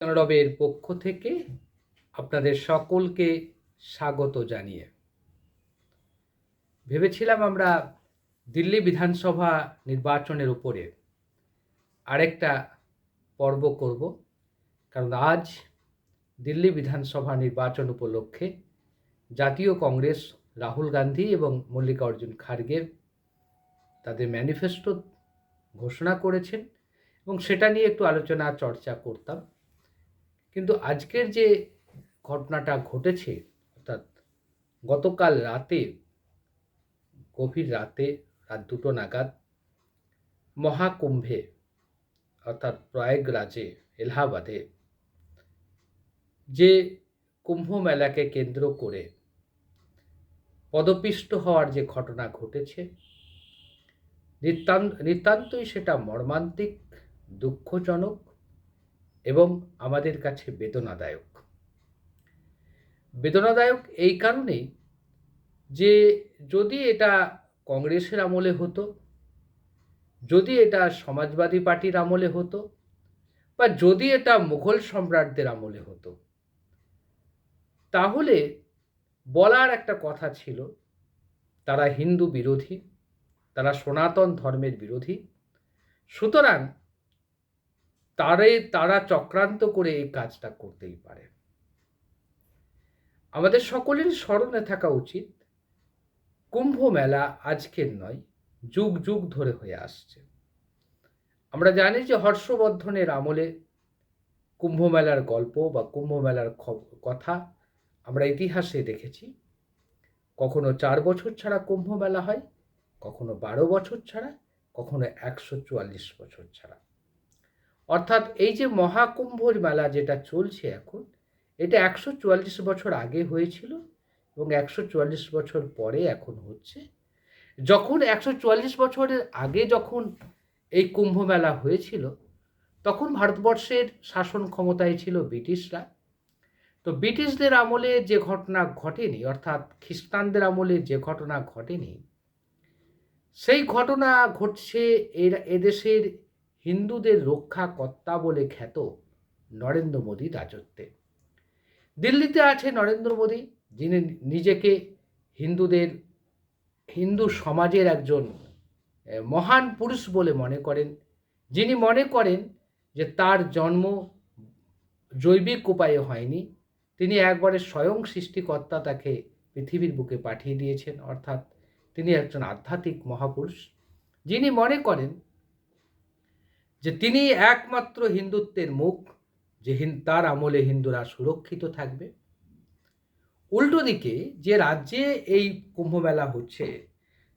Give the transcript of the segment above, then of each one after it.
রবের পক্ষ থেকে আপনাদের সকলকে স্বাগত জানিয়ে। ভেবেছিলাম আমরা দিল্লি বিধানসভা নির্বাচনের উপরে আরেকটা পর্ব করব, কারণ আজ দিল্লি বিধানসভা নির্বাচন উপলক্ষে জাতীয় কংগ্রেস রাহুল গান্ধী এবং মল্লিকার্জুন খার্গে তাদের ম্যানিফেস্টো ঘোষণা করেছেন এবং সেটা নিয়ে একটু আলোচনা চর্চা করতাম। কিন্তু আজকের যে ঘটনাটা ঘটেছে, অর্থাৎ গতকাল রাতে, গভীর রাতে, রাত দুটো নাগাদ, মহাকুম্ভে, অর্থাৎ প্রয়াগরাজে, এলাহাবাদে, যে কুম্ভ মেলাকে কেন্দ্র করে পদপিষ্ট হওয়ার যে ঘটনা ঘটেছে, নিতান্ত, নিতান্তই সেটা মর্মান্তিক, দুঃখজনক এবং আমাদের কাছে বেদনাদায়ক। বেদনাদায়ক এই কারণেই যে যদি এটা কংগ্রেসের আমলে হতো, যদি এটা সমাজবাদী পার্টির আমলে হতো, বা যদি এটা মুঘল সম্রাটদের আমলে হতো, তাহলে বলার একটা কথা ছিল, তারা হিন্দু বিরোধী, তারা সনাতন ধর্মের বিরোধী, সুতরাং তারে তারা চক্রান্ত করে এই কাজটা করতেই পারে। আমাদের সকলের স্মরণে থাকা উচিত, কুম্ভ মেলা আজকের নয়, যুগ যুগ ধরে হয়ে আসছে। আমরা জানি যে হর্ষবর্ধনের আমলে কুম্ভ মেলার গল্প বা কুম্ভ মেলার কথা আমরা ইতিহাসে দেখেছি। কখনো চার বছর ছাড়া কুম্ভ মেলা হয়, কখনো বারো বছর ছাড়া, কখনো একশো চুয়াল্লিশ বছর ছাড়া। অর্থাৎ এই যে মহাকুম্ভর মেলা যেটা চলছে এখন, এটা একশো চুয়াল্লিশ বছর আগে হয়েছিল এবং একশো চুয়াল্লিশ বছর পরে এখন হচ্ছে। যখন একশো চুয়াল্লিশ বছরের আগে যখন এই কুম্ভ মেলা হয়েছিল, তখন ভারতবর্ষের শাসন ক্ষমতায় ছিল ব্রিটিশরা। তো ব্রিটিশদের আমলে যে ঘটনা ঘটেনি, অর্থাৎ খ্রিস্টানদের আমলে যে ঘটনা ঘটেনি, সেই ঘটনা ঘটছে এরা, এদেশের হিন্দুদের রক্ষাকর্তা বলে খ্যাত নরেন্দ্র মোদীর রাজত্বে। দিল্লিতে আছে নরেন্দ্র মোদী, যিনি নিজেকে হিন্দুদের, হিন্দু সমাজের একজন মহান পুরুষ বলে মনে করেন। যিনি মনে করেন যে তার জন্ম জৈবিক উপায়ে হয়নি, তিনি একবারে স্বয়ং সৃষ্টিকর্তা তাকে পৃথিবীর বুকে পাঠিয়ে দিয়েছেন, অর্থাৎ তিনি একজন আধ্যাত্মিক মহাপুরুষ। যিনি মনে করেন যে তিনি একমাত্র হিন্দুত্বের মুখ, যে তার আমলে হিন্দুরা সুরক্ষিত থাকবে। উল্টো দিকে যে রাজ্যে এই কুম্ভমেলা হচ্ছে,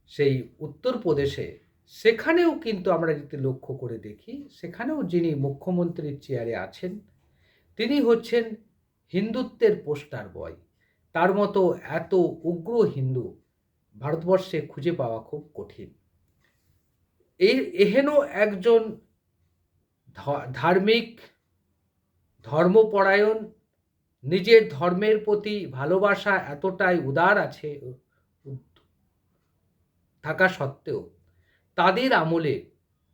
সেই উত্তরপ্রদেশে সেখানেও কিন্তু আমরা যদি লক্ষ্য করে দেখি, সেখানেও যিনি মুখ্যমন্ত্রীর চেয়ারে আছেন, তিনি হচ্ছেন হিন্দুত্বের পোস্টার বয়। তার মতো এত উগ্র হিন্দু ভারতবর্ষে খুঁজে পাওয়া খুব কঠিন। এই এহেন একজন ধার্মিক ধর্মপরায়ণ, নিজের ধর্মের প্রতি ভালোবাসা এতটাই উদার আছে, থাকা সত্ত্বেও তাদের আমলে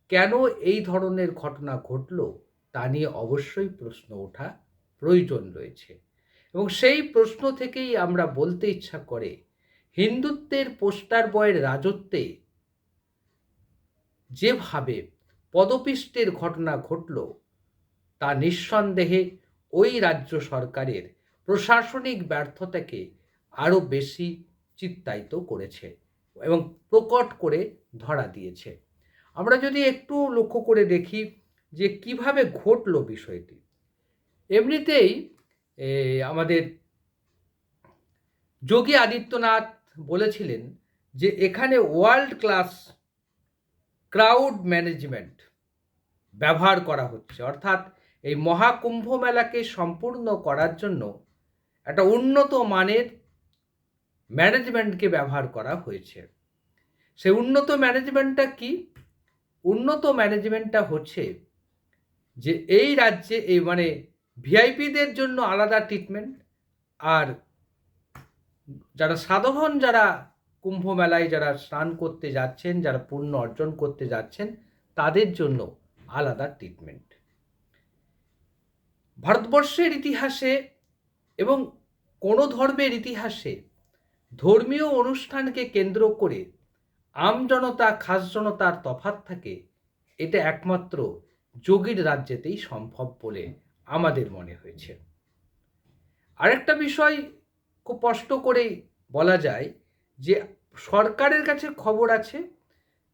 কেন এই ধরনের ঘটনা ঘটল তা নিয়ে অবশ্যই প্রশ্ন ওঠা প্রয়োজন রয়েছে। এবং সেই প্রশ্ন থেকেই আমরা বলতে ইচ্ছা করে, হিন্দুত্বের পোস্টার বয়ের রাজত্বে যেভাবে পদপিষ্টের ঘটনা ঘটল। তা নিঃসন্দেহে ওই রাজ্য সরকারের প্রশাসনিক ব্যর্থতাকে আরও বেশি চিত্তায়িত করেছে এবং প্রকট করে ধরা দিয়েছে। আমরা যদি একটু লক্ষ্য করে দেখি যে কীভাবে ঘটল বিষয়টি। এমনিতেই আমাদের যোগী আদিত্যনাথ বলেছিলেন যে এখানে ওয়ার্ল্ড ক্লাস ক্রাউড ম্যানেজমেন্ট ব্যবহার করা হচ্ছে। অর্থাৎ এই মহাকুম্ভ মেলাকে সম্পূর্ণ করার জন্য একটা উন্নত মানের ম্যানেজমেন্টকে ব্যবহার করা হয়েছে। সেই উন্নত ম্যানেজমেন্টটা কি? উন্নত ম্যানেজমেন্টটা হচ্ছে যে এই রাজ্যে এই মানে ভিআইপিদের জন্য আলাদা ট্রিটমেন্ট আর যারা সাধারণ যারা কুম্ভ মেলায় যারা স্নান করতে যাচ্ছেন, যারা পুণ্য অর্জন করতে যাচ্ছেন, তাদের জন্য আলাদা ট্রিটমেন্ট ভারতবর্ষের ইতিহাসে এবং কোনো ধর্মের ইতিহাসে ধর্মীয় অনুষ্ঠানকে কেন্দ্র করে আমজনতা খাস জনতার তফাত থাকে, এটা একমাত্র যোগীর রাজ্যেতেই সম্ভব বলে আমাদের মনে হয়েছে। আরেকটা বিষয় খুব স্পষ্ট করেই বলা যায় যে সরকারের কাছে খবর আছে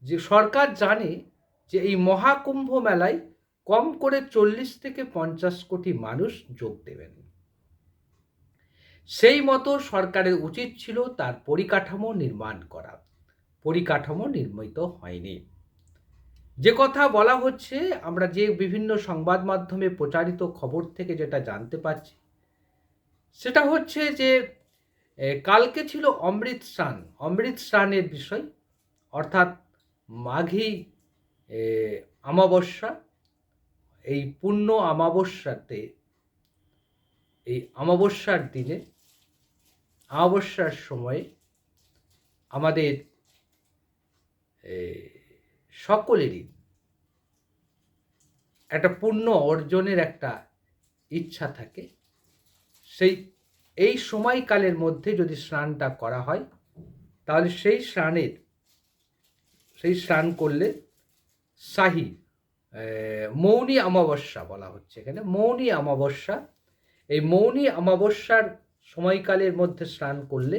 যে সরকার জানে যে এই মহাকুম্ভ মেলায় কম করে চল্লিশ থেকে পঞ্চাশ কোটি মানুষ যোগ দেবেন। সেই মতো সরকারের উচিত ছিল তার পরিকাঠামো নির্মাণ করা। পরিকাঠামো নির্মিত হয়নি। যে কথা বলা হচ্ছে, আমরা যে বিভিন্ন সংবাদ মাধ্যমে প্রচারিত খবর থেকে যেটা জানতে পারছি, সেটা হচ্ছে যে কালকে ছিল অমৃত স্নান। অমৃত স্নানের বিষয়, অর্থাৎ মাঘী এ, অমাবস্যা এই পূর্ণ অমাবস্যাতে এই অমাবস্যার দিনে অমাবস্যার সময়ে আমাদের সকলেরই একটা পূর্ণ অর্জনের একটা ইচ্ছা থাকে। সেই এই সময়কালের মধ্যে যদি স্নানটা করা হয় তাহলে সেই স্নানের সেই স্নান করলে শাহী মৌনী অমাবস্যা বলা হচ্ছে এখানে। মৌনী অমাবস্যা, এই মৌনী অমাবস্যার সময়কালের মধ্যে স্নান করলে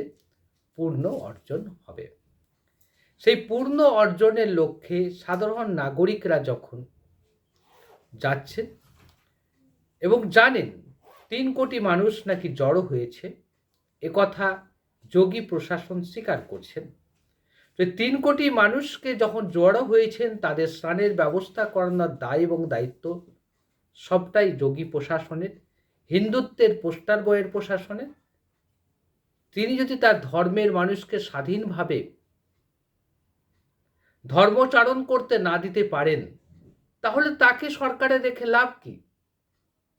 পূর্ণ অর্জন হবে। সেই পূর্ণ অর্জনের লক্ষ্যে সাধারণ নাগরিকরা যখন যাচ্ছেন এবং জানেন তিন কোটি মানুষ নাকি জড়ো হয়েছে, একথা যোগী প্রশাসন স্বীকার করছেন। যে তিন কোটি মানুষকে যখন জড়ো হয়েছেন, তাদের স্নানের ব্যবস্থা করানোর দায় এবং দায়িত্ব সবটাই যোগী প্রশাসনের। হিন্দুত্বের পোস্টার বইয়ের প্রশাসনের। তিনি যদি তার ধর্মের মানুষকে স্বাধীনভাবে ধর্মচারণ করতে না দিতে পারেন, তাহলে তাকে সরকারে রেখে লাভ কি?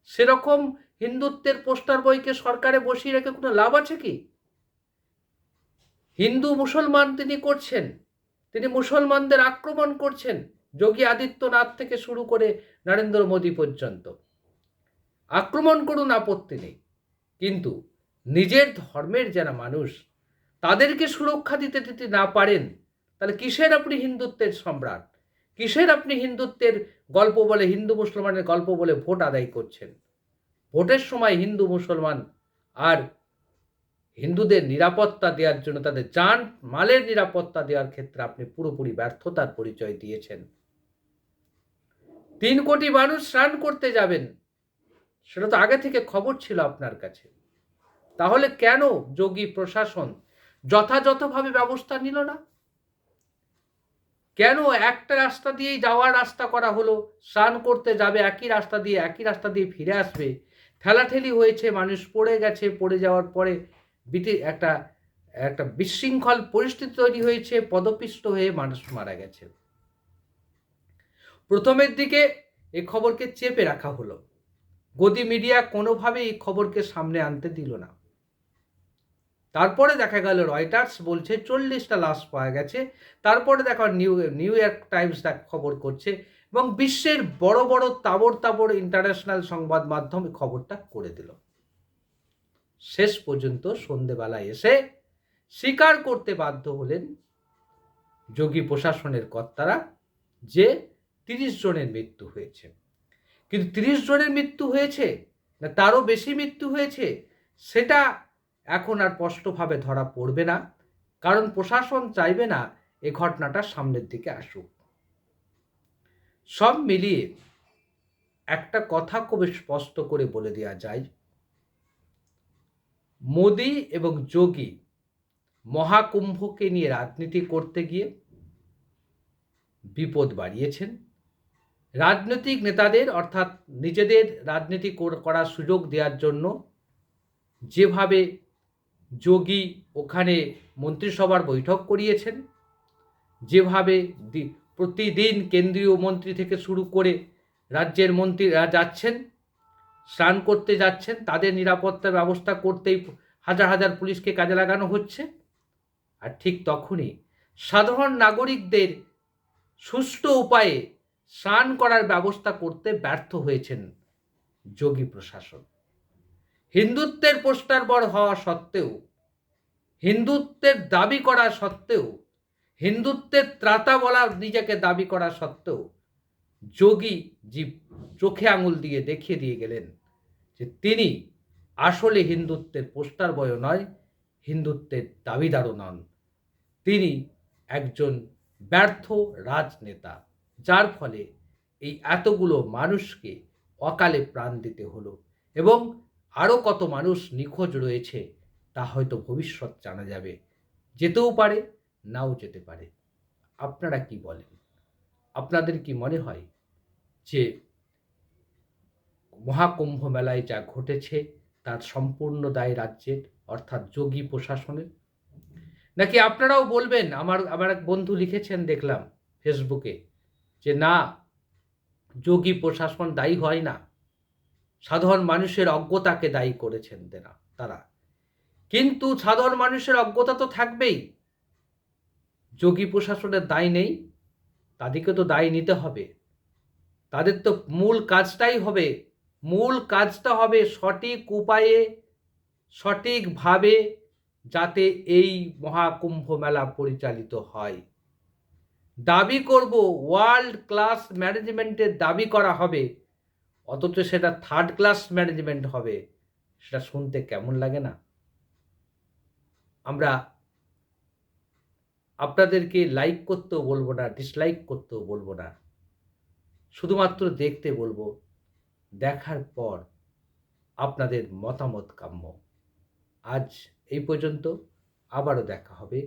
সেরকম হিন্দুত্বের পোস্টার বইকে সরকারে বসিয়ে রেখে কোনো লাভ আছে কি? হিন্দু মুসলমান তিনি করছেন। তিনি মুসলমানদের আক্রমণ করছেন যোগী আদিত্যনাথ থেকে শুরু করে নরেন্দ্র মোদী পর্যন্ত। আক্রমণ করুন, আপত্তি নেই। কিন্তু নিজের ধর্মের যারা মানুষ, তাদেরকে সুরক্ষা দিতে দিতে না পারেন, তাহলে কিসের আপনি হিন্দুত্বের সম্রাট? কিসের আপনি হিন্দুত্বের গল্প বলে, হিন্দু মুসলমানের গল্প বলে ভোট আদায় করছেন? ভোটের সময় হিন্দু মুসলমান আর হিন্দুদের নিরাপত্তা দেওয়ার জন্য, তাদের যান মালের নিরাপত্তা দেওয়ার ক্ষেত্রে আপনি পুরোপুরি ব্যর্থতার পরিচয় দিয়েছেন। তিন কোটি মানুষ স্নান করতে যাবেন। সেটা তো আগে থেকে খবর ছিল আপনার কাছে। তাহলে কেন যোগী প্রশাসন যথাযথভাবে ব্যবস্থা নিল না? কেন একটা রাস্তা দিয়েই যাওয়ার রাস্তা করা হলো? স্নান করতে যাবে, একই রাস্তা দিয়ে, একই রাস্তা দিয়ে ফিরে আসবে। ঠেলাঠেলি হয়েছে, মানুষ পড়ে গেছে, পড়ে যাওয়ার পরে একটা একটা বিশৃঙ্খল পরিস্থিতি তৈরি হয়েছে, পদপিষ্ট হয়ে মানুষ মারা গেছে। প্রথমের দিকে এই খবরকে চেপে রাখা হলো। গদি মিডিয়া কোনোভাবে এই খবরকে সামনে আনতে দিল না। তারপরে দেখা গেল, রয়টার্স বলছে, চল্লিশটা লাশ পাওয়া গেছে। তারপরে দেখা, নিউ নিউ ইয়র্ক টাইমস খবর করছে এবং বিশ্বের বড় বড় তাবড় তাবড় ইন্টারন্যাশনাল সংবাদ মাধ্যম খবরটা করে দিল। শেষ পর্যন্ত সন্ধেবেলায় এসে স্বীকার করতে বাধ্য হলেন যোগী প্রশাসনের কর্তারা যে তিরিশ জনের মৃত্যু হয়েছে। কিন্তু তিরিশ জনের মৃত্যু হয়েছে না তারও বেশি মৃত্যু হয়েছে সেটা এখন আর স্পষ্টভাবে ধরা পড়বে না, কারণ প্রশাসন চাইবে না এ ঘটনাটা সামনের দিকে আসুক। সব মিলিয়ে একটা কথা খুবই স্পষ্ট করে বলে দেওয়া যায় মোদি এবং যোগী মহাকুম্ভকে নিয়ে রাজনীতি করতে গিয়ে বিপদ বাড়িয়েছেন। রাজনৈতিক নেতাদের অর্থাৎ নিজেদের রাজনীতি করার সুযোগ দেওয়ার জন্য যেভাবে যোগী ওখানে মন্ত্রিসভার বৈঠক করিয়েছেন, যেভাবে প্রতিদিন কেন্দ্রীয় মন্ত্রী থেকে শুরু করে রাজ্যের মন্ত্রীরা যাচ্ছেন স্নান করতে যাচ্ছেন, তাদের নিরাপত্তার ব্যবস্থা করতেই হাজার হাজার পুলিশকে কাজে লাগানো হচ্ছে। আর ঠিক তখনই সাধারণ নাগরিকদের সুষ্ঠু উপায়ে স্নান করার ব্যবস্থা করতে ব্যর্থ হয়েছেন যোগী প্রশাসন। হিন্দুত্বের পোস্টার বড় হওয়া সত্ত্বেও, হিন্দুত্বের দাবি করা সত্ত্বেও, হিন্দুত্বের ত্রাতা বলা নিজেকে দাবি করা সত্ত্বেও যোগী জি চোখে আঙুল দিয়ে দেখিয়ে দিয়ে গেলেন যে তিনি আসলে হিন্দুত্বের পোস্টার বয় নয়, হিন্দুত্বের দাবিদারও নন। তিনি একজন ব্যর্থ রাজনেতা, যার ফলে এই এতগুলো মানুষকে অকালে প্রাণ দিতে হলো এবং আরও কত মানুষ নিখোঁজ রয়েছে তা হয়তো ভবিষ্যৎ জানা যাবে। যেতেও পারে, নাও যেতে পারে। আপনারা কি বলেন? আপনাদের কি মনে হয় যে মহাকুম্ভ মেলায় যা ঘটেছে, তার সম্পূর্ণ দায় রাজ্যের, অর্থাৎ যোগী প্রশাসনের। নাকি আপনারাও বলবেন, আমার আমার এক বন্ধু লিখেছেন দেখলাম ফেসবুকে, যে না, যোগী প্রশাসন দায়ী হয় না। সাধারণ মানুষের অজ্ঞতাকে দায়ী করেছেন তেনা তারা। কিন্তু সাধারণ মানুষের অজ্ঞতা তো থাকবেই। যোগী প্রশাসনের দায় নেই, তাদেরকে তো দায় নিতে হবে। তাদের তো মূল কাজটাই হবে মূল কাজটা হবে সঠিক উপায়ে সঠিকভাবে যাতে এই মহাকুম্ভ মেলা পরিচালিত হয়। দাবি করব ওয়ার্ল্ড ক্লাস ম্যানেজমেন্টের দাবি করা হবে, অথচ সেটা থার্ড ক্লাস ম্যানেজমেন্ট হবে। সেটা শুনতে কেমন লাগে না? আমরা আপনাদেরকে লাইক করতেও বলব না ডিসলাইক করতেও বলব না। শুধুমাত্র দেখতে বলব। দেখার পর আপনাদের মতামত কাম্য। আজ এই পর্যন্ত। আবারও দেখা হবে